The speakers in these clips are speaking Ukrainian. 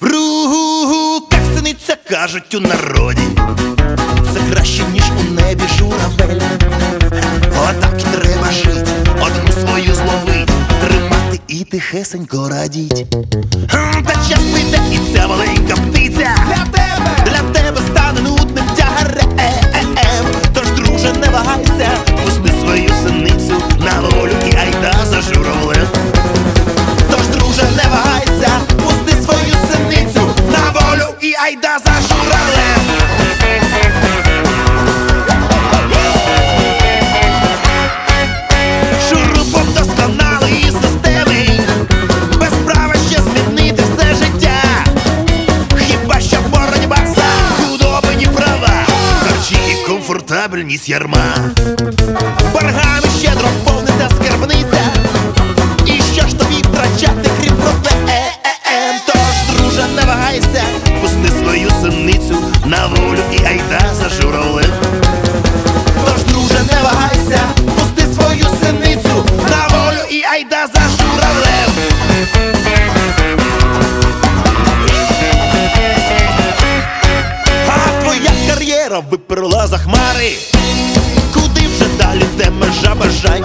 В руках синиця кажуть у народі, це краще, ніж у небі журавель. Отак і треба жити, одну свою зловить, тримати і тихесенько радіть. Та часто комфортабельність ярма. Боргами щедро повниться скарбниця. І що ж тобі втрачати, крім ПЕМ? Е, е, е, Тож, друже, не вагайся, пусти свою синицю на волю і айда за журавлем. Тож, друже, не вагайся, пусти свою синицю на волю і айда за вчора виперла за хмари, куди вже далі те межа бажань?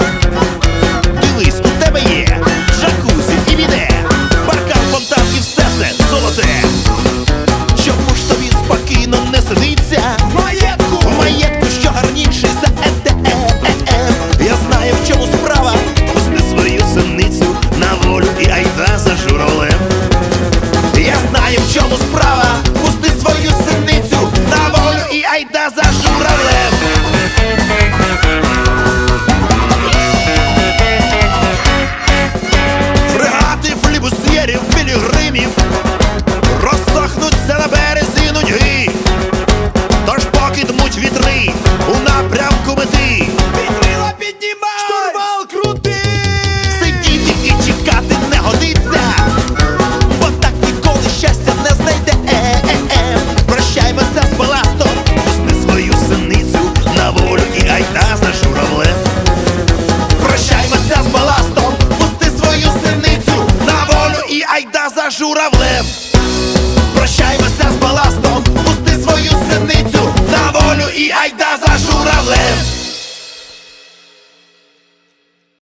su revés